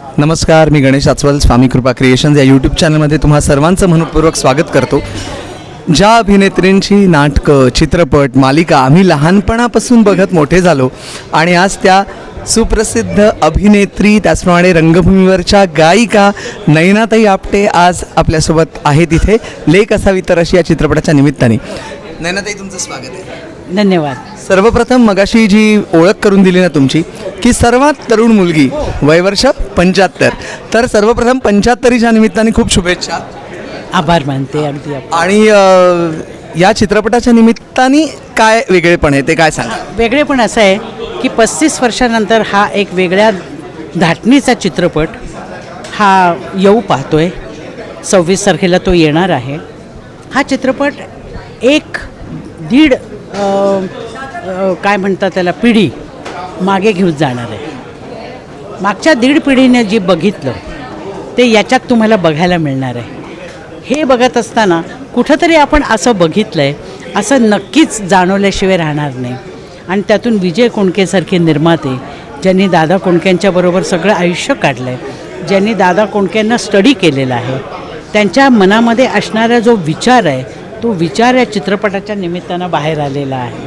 नमस्कार मी गणेश आचवाल स्वामी कृपा क्रिएशन्स. या यूट्यूब चॅनलमध्ये तुम्हा सर्वांचं मनपूर्वक स्वागत करतो. ज्या अभिनेत्रींची नाटकं चित्रपट मालिका आम्ही लहानपणापासून बघत मोठे झालो आणि आज त्या सुप्रसिद्ध अभिनेत्री त्याचप्रमाणे रंगभूमीवरच्या गायिका नयनाताई आपटे आज आपल्यासोबत आहेत इथे. लेख असावी तर अशी या चित्रपटाच्या निमित्ताने. नयनाताई तुमचं स्वागत आहे. धन्यवाद. सर्वप्रथम मगाशी जी ओळख करून दिली ना तुमची की सर्वात तरुण मुलगी वयवर्ष पंच्याहत्तर. तर सर्वप्रथम पंच्याहत्तरीच्या निमित्ताने खूप शुभेच्छा. आभार मानते अगदी आप- आणि अ, या चित्रपटाच्या निमित्ताने काय वेगळेपण आहे ते काय सांगा? वेगळे पण असं आहे की पस्तीस वर्षानंतर हा एक वेगळ्या धाटणीचा चित्रपट हा येऊ पाहतोय. सव्वीस तारखेला तो येणार आहे. हा चित्रपट एक दीड काय म्हणतात त्याला पिढी मागे घेऊन जाणार आहे. मागच्या दीड पिढीने जे बघितलं ते याच्यात तुम्हाला बघायला मिळणार आहे. हे बघत असताना कुठंतरी आपण असं बघितलं आहे असं नक्कीच जाणवल्याशिवाय राहणार नाही. आणि त्यातून विजय कोणकेसारखे निर्माते ज्यांनी दादा कोणक्यांच्याबरोबर सगळं आयुष्य काढलं आहे ज्यांनी दादा कोणक्यांना स्टडी केलेला आहे त्यांच्या मनामध्ये असणारा जो विचार आहे तो विचार या चित्रपटाच्या निमित्तानं बाहेर आलेला आहे.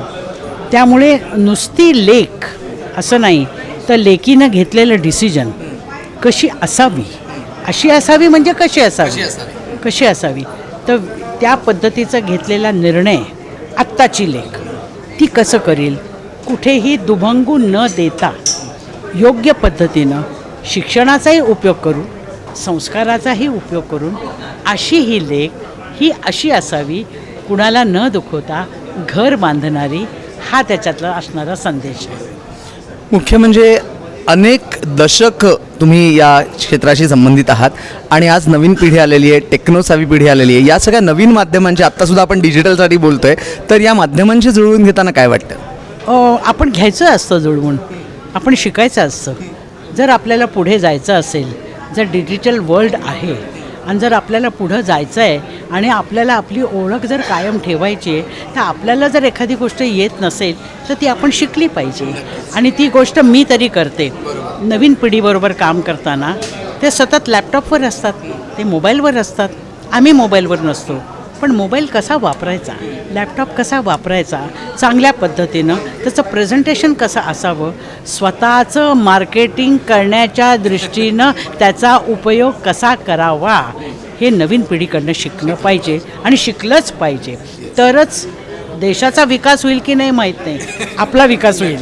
त्यामुळे नुसती लेख असं नाही तर लेकीनं घेतलेलं डिसिजन कशी असावी? अशी असावी म्हणजे कशी असावी? कशी असावी? तर त्या पद्धतीचा घेतलेला निर्णय आत्ताची लेख ती कसं करील? कुठेही दुभंगू न देता योग्य पद्धतीनं शिक्षणाचाही उपयोग करून संस्काराचाही उपयोग करून अशी ही लेख ही अशी असावी कुणाला न दुखवता घर बांधणारी हा त्याच्यातला असणारा संदेश आहे. मुख्य म्हणजे अनेक दशक तुम्ही या क्षेत्राशी संबंधित आहात आणि आज नवीन पिढी आलेली आहे टेक्नोसावी पिढी आलेली आहे. या सगळ्या नवीन माध्यमांची आत्तासुद्धा आपण डिजिटलसाठी बोलतोय. तर या माध्यमांशी जुळवून घेताना काय वाटतं? आपण घ्यायचं असतं जुळवून. आपण शिकायचं असतं. जर आपल्याला पुढे जायचं असेल जर डिजिटल वर्ल्ड आहे आणि जर आपल्याला पुढं जायचं आहे आणि आपल्याला आपली ओळख जर कायम ठेवायची आहे तर आपल्याला जर एखादी गोष्ट येत नसेल तर ती आपण शिकली पाहिजे. आणि ती गोष्ट मी तरी करते. नवीन पिढीबरोबर काम करताना ते सतत लॅपटॉपवर असतात ते मोबाईलवर असतात. आम्ही मोबाईलवर नसतो. पण मोबाईल कसा वापरायचा? लॅपटॉप कसा वापरायचा? चांगल्या पद्धतीनं त्याचं प्रेझेंटेशन कसं असावं? स्वतःचं मार्केटिंग करण्याच्या दृष्टीनं त्याचा उपयोग कसा करावा? हे नवीन पिढीकडनं शिकलं पाहिजे आणि शिकलंच पाहिजे. तरच देशाचा विकास होईल की नाही माहीत नाही. आपला विकास होईल.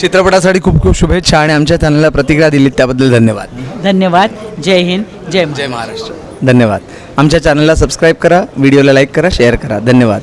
चित्रपटासाठी खूप खूप शुभेच्छा आणि आमच्या चॅनलला प्रतिक्रिया दिलीत त्याबद्दल धन्यवाद. धन्यवाद. जय हिंद. जय महाराष्ट्र जय महाराष्ट्र. धन्यवाद. आमच्या चॅनलला सबस्क्राईब करा व्हिडिओला लाईक करा शेअर करा. धन्यवाद.